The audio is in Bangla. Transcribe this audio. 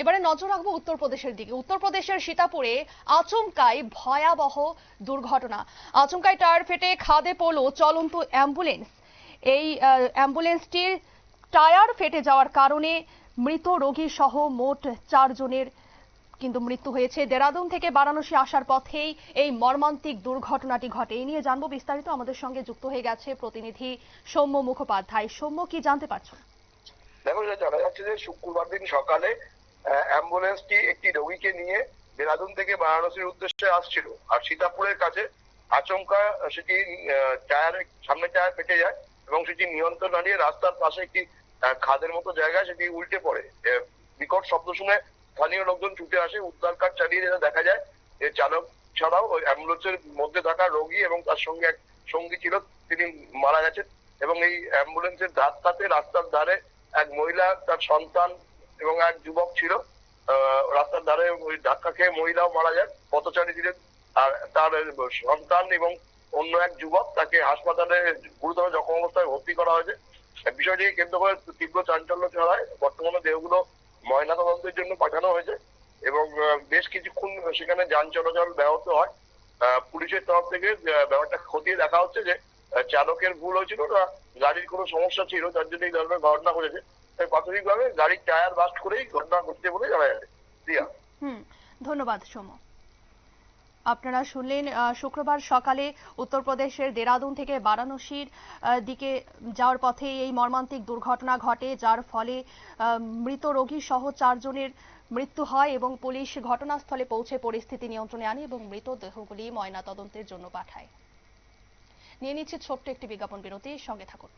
এবারে নজর রাখব উত্তরপ্রদেশের দিকে। উত্তরপ্রদেশের সীতাপুরে আচমকাই ভয়াবহ দুর্ঘটনা। আচমকাই টায়ার ফেটে খাদে পড়ল চলন্ত অ্যাম্বুলেন্স। এই অ্যাম্বুলেন্সটির টায়ার ফেটে যাওয়ার কারণে মৃত রোগী সহ মোট চারজনের কিন্তু মৃত্যু হয়েছে। দেরাদুন থেকে বারাণসী আসার পথেই এই মর্মান্তিক দুর্ঘটনাটি ঘটে। এই নিয়ে জানব বিস্তারিত। আমাদের সঙ্গে যুক্ত হয়ে গেছে প্রতিনিধি সৌম্য মুখোপাধ্যায়। সৌম্য, কি জানতে পারছ? দেখো জানা যাচ্ছে যে শুক্রবার দিন সকালে অ্যাম্বুলেন্সটি একটি রোগীকে নিয়ে দেরাদুন থেকে বারাণসীর উদ্দেশ্যে আসছিল। আর সীতাপুরের কাছে আচমকা সেটি টায়ার, সামনে টায়ার ফেটে যায় এবং সেটি নিয়ন্ত্রণ হারিয়ে রাস্তার পাশে একটি খাদের মতো জায়গায় সেটি উল্টে পড়ে। বিকট শব্দ শুনে স্থানীয় লোকজন ছুটে আসে, উদ্ধার কাজ চালিয়ে যেটা দেখা যায়। যে চালক ছাড়াও ওই অ্যাম্বুলেন্সের মধ্যে থাকা রোগী এবং তার সঙ্গে এক সঙ্গী ছিল, তিনি মারা গেছেন এবং এই অ্যাম্বুলেন্সের ধাক্কাতে রাস্তার ধারে এক মহিলা, তার সন্তান এবং এক যুবক ছিল রাস্তার ধারে ওই ধাক্কা খেয়ে মহিলাও মারা যায়, পথচারী ছিলেন, আর তার সন্তান এবং অন্য এক যুবক তাকে হাসপাতালে গুরুতর জখম অবস্থায় ভর্তি করা হয়েছে। বিষয়টিকে কেন্দ্র করে তীব্র চাঞ্চল্য ছড়ায়। বর্তমানে দেহগুলো ময়নাতদন্তের জন্য পাঠানো হয়েছে এবং বেশ কিছুক্ষণ সেখানে যান চলাচল ব্যাহত হয়। পুলিশের তরফ থেকে ব্যাপারটা খতিয়ে দেখা হচ্ছে যে চালকের ভুল হয়েছিল, না, গাড়ির কোনো সমস্যা ছিল, তার জন্য এই ধরনের ঘটনা ঘটেছে। তাই প্রাথমিকভাবে গাড়ির টায়ার বাস্ট করেই ঘটনা ঘটছে বলে জানা প্রিয়া হুম, ধন্যবাদ সৌম্য আপনারা শুনলেন শুক্রবার সকালে উত্তরপ্রদেশের দেরাদুন থেকে বারাণসীর দিকে যাওয়ার পথে এই মর্মান্তিক দুর্ঘটনা ঘটে, যার ফলে মৃত রোগী সহ চারজনের মৃত্যু হয় এবং পুলিশ ঘটনাস্থলে পৌঁছে পরিস্থিতি নিয়ন্ত্রণে আনে এবং মৃতদেহগুলি ময়নাতদন্তের জন্য পাঠায়। নিয়ে নিচ্ছে ছোট্ট একটি বিজ্ঞাপন বিরতি, সঙ্গে থাকুন।